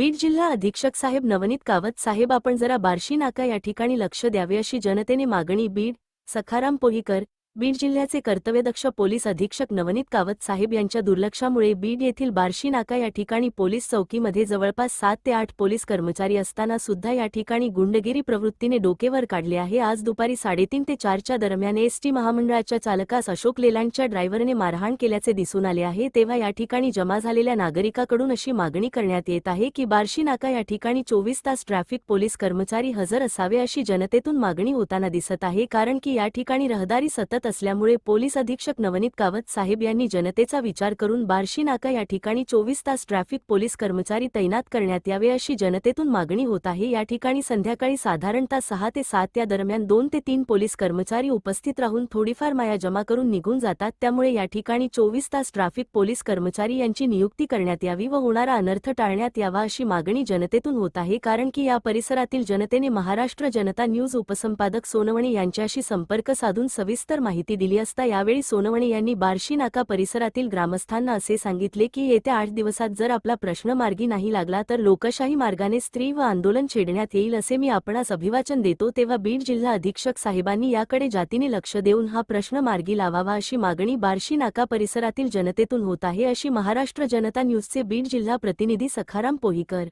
बीड जिल्हा अधीक्षक साहेब नवनीत कावत साहेब आपण जरा बार्शी नाका या ठिकाणी लक्ष द्यावे अशी जनतेने मागणी. बीड सखाराम पोहीकर बीड जिल्ह्याचे कर्तव्यदक्ष पोलीस अधीक्षक नवनीत कावत साहेब यांच्या दुर्लक्षामुळे बीड येथील बार्शी नाका या ठिकाणी पोलीस चौकीमध्ये जवळपास सात ते आठ पोलीस कर्मचारी असताना सुद्धा या ठिकाणी गुंडगिरी प्रवृत्तीने डोकेवर काढले आहे. आज दुपारी साडेतीन ते चारच्या दरम्यान एसटी महामंडळाच्या चालकास अशोक लेलांडच्या ड्रायव्हरने मारहाण केल्याचे दिसून आले आहे. तेव्हा या ठिकाणी जमा झालेल्या नागरिकाकडून अशी मागणी करण्यात येत आहे की बार्शी नाका या ठिकाणी चोवीस तास ट्रॅफिक पोलीस कर्मचारी हजर असावे अशी जनतेतून मागणी होताना दिसत आहे. कारण की या ठिकाणी रहदारी सतत असल्यामुळे पोलीस अधीक्षक नवनीत कावत साहेब यांनी जनतेचा विचार करून बार्शी नाका या ठिकाणी चोवीस तास ट्रॅफिक पोलीस कर्मचारी तैनात करण्यात यावे अशी जनतेतून मागणी होत आहे. या ठिकाणी संध्याकाळी साधारणतः सहा ते सात या दरम्यान दोन ते तीन पोलीस कर्मचारी उपस्थित राहून थोडीफार माया जमा करून निघून जातात. त्यामुळे या ठिकाणी चोवीस तास ट्रॅफिक पोलीस कर्मचारी यांची नियुक्ती करण्यात यावी व होणारा अनर्थ टाळण्यात यावा अशी मागणी जनतेतून होत आहे. कारण की या परिसरातील जनतेने महाराष्ट्र जनता न्यूज उपसंपादक सोनवणे यांच्याशी संपर्क साधून सविस्तर माहिती दिली असता यावेळी सोनवणे यांनी बार्शी नाका परिसरातील ग्रामस्थांना असे सांगितले की येत्या आठ दिवसात जर आपला प्रश्न मार्गी नाही लागला तर लोकशाही मार्गाने स्त्री व आंदोलन छेडण्यात येईल असे मी आपणास अभिवाचन देतो तेव्हा बीड जिल्हा अधीक्षक साहेबांनी याकडे जातीने लक्ष देऊन हा प्रश्न मार्गी लावावा अशी मागणी बार्शी नाका परिसरातील जनतेतून होत आहे अशी महाराष्ट्र जनता न्यूजचे बीड जिल्हा प्रतिनिधी सखाराम पोहीकर